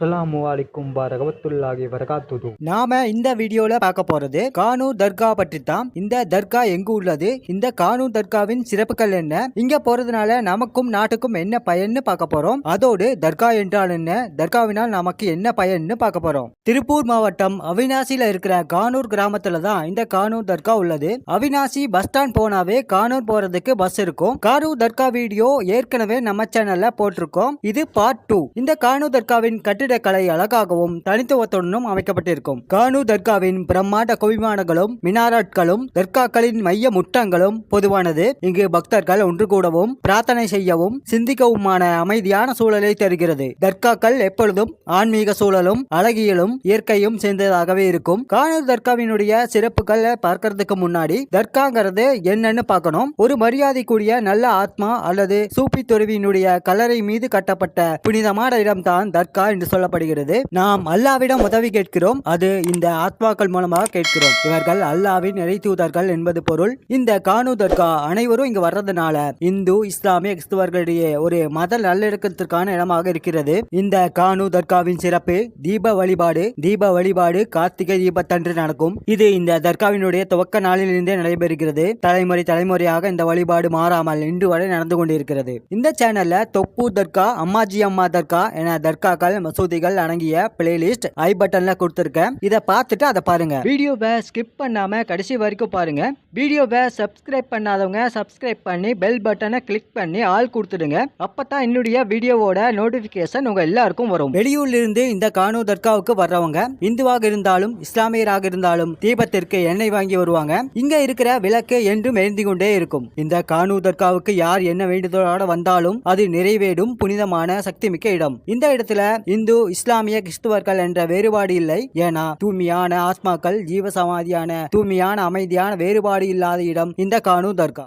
அஸ்ஸலாமு அலைக்கும் வரகவத்துல்லாஹி வரகாத்துது நாம இந்த வீடியோல பார்க்க போறது கானூர் தர்கா பற்றி தான் இந்த தர்கா எங்கு உள்ளது? இந்த கானூர் தர்காவின் சிறப்புகள் என்ன? இங்க போறதுனால நமக்கும் நாட்டுக்கும் என்ன பயன்னு பார்க்க போறோம். அதோடு தர்கா என்றால் என்ன? தர்காவினால் நமக்கு என்ன பயன்னு பார்க்க போறோம். திருப்பூர் மாவட்டம் அவினாசியில இருக்கிற கானூர் கிராமத்துல தான் இந்த கானூர் தர்கா உள்ளது. அவினாசி பஸ் ஸ்டாண்ட் போனாவே கானூர் போறதுக்கு பஸ் இருக்கும். கானூர் தர்கா வீடியோ ஏற்கனவே நம்ம சேனல்ல போட்டிருக்கோம். இது பார்ட் டூ இந்த கானூர் தர்காவின் கட்டிடக்கலை அழகாகவும் தனித்துவத்துடனும் அமைக்கப்பட்டிருக்கும். கானு தர்காவின் பிரம்மாண்ட குவிமானங்களும் மினாராட்களும் தர்காக்களின் மைய முட்டங்களும் பொதுவானது. இங்கு பக்தர்கள் ஒன்று கூடவும் பிரார்த்தனை செய்யவும் சிந்திக்கவுமான அமைதியான சூழலை தருகிறது. தர்காக்கள் எப்பொழுதும் ஆன்மீக சூழலும் அழகியலும் இயற்கையும் சேர்ந்ததாகவே இருக்கும். கானூர் தர்காவினுடைய சிறப்புகள் பார்க்கறதுக்கு முன்னாடி தர்காங்கிறது என்னன்னு பார்க்கணும். ஒரு மரியாதைக்குரிய நல்ல ஆத்மா அல்லது சூப்பி துறவியினுடைய கல்லறை மீது கட்டப்பட்ட புனிதமான இடம்தான் தர்கா என்று சொல்லப்படுகிறது. நாம் அல்லாவிடம் உதவி கேட்கிறோம். அது இந்த ஆத்மாக்கள் மூலமாக கேட்கிறோம். இவர்கள் அல்லாவின் இறை தூதர்கள் என்பது பொருள். இந்த கானு தர்கா அனைவரும் இங்கு வர்றதுனால இந்து இஸ்லாமிய கிறிஸ்துவர்களிடையே ஒரு மத நல்லிணக்கத்திற்கான இடமாக இருக்கிறது. இந்த கானு தர்காவின் சிறப்பு தீப வழிபாடு தீப வழிபாடு கார்த்திகை தீபத்தன்று நடக்கும். இது இந்த தர்காவினுடைய துவக்க நாளிலிருந்தே நடைபெறுகிறது. தலைமுறை தலைமுறையாக இந்த வழிபாடு மாறாமல் இன்று வரை நடந்து கொண்டிருக்கிறது. இந்த சேனல்ல தொப்பு தர்கா அம்மாஜி அம்மா தர்கா என தர்காக்கள் மசூதிகள் அடங்கிய பிளேலிஸ்ட் ஐ பட்டன்ல கொடுத்துருக்கேன் இதை பார்த்துட்டு அதை பாருங்க. வீடியோவை ஸ்கிப் பண்ணாம கடைசி வரைக்கும் பாருங்க. வீடியோவை சப்ஸ்கிரைப் பண்ணாதவங்க சப்ஸ்கிரைப் பண்ணி பெல் பட்டனை கிளிக் பண்ணி ஆள் கொடுத்துடுங்க. அப்பதான் என்னுடைய வீடியோவோட நோட்டிபிகேஷன் உங்க எல்லாருக்கும் வரும். வெளியூர்ல இருந்து இந்த கானு தர்காவுக்கு வர்றவங்க இந்துவாக இருந்தாலும் இஸ்லாமியராக இருந்தாலும் தீபத்திற்கு எண்ணெய் வாங்கி வருவாங்க. இங்க இருக்கிற விளக்கு என்றும் எரிந்து கொண்டே இருக்கும். இந்த கானு தர்காவுக்கு யார் என்ன வேண்டுதலோட வந்தாலும் அது நிறைவேறும் புனிதமான சக்தி மிக்க இடம். இந்த இடத்துல இந்து இஸ்லாமிய கிறிஸ்துவர்கள் என்ற வேறுபாடு இல்லை. ஏன்னா தூய்மையான ஆத்மாக்கள் ஜீவ சமாதியான தூய்மையான அமைதியான வேறுபாடு இல்லாத இடம். இந்த கானு தர்கா.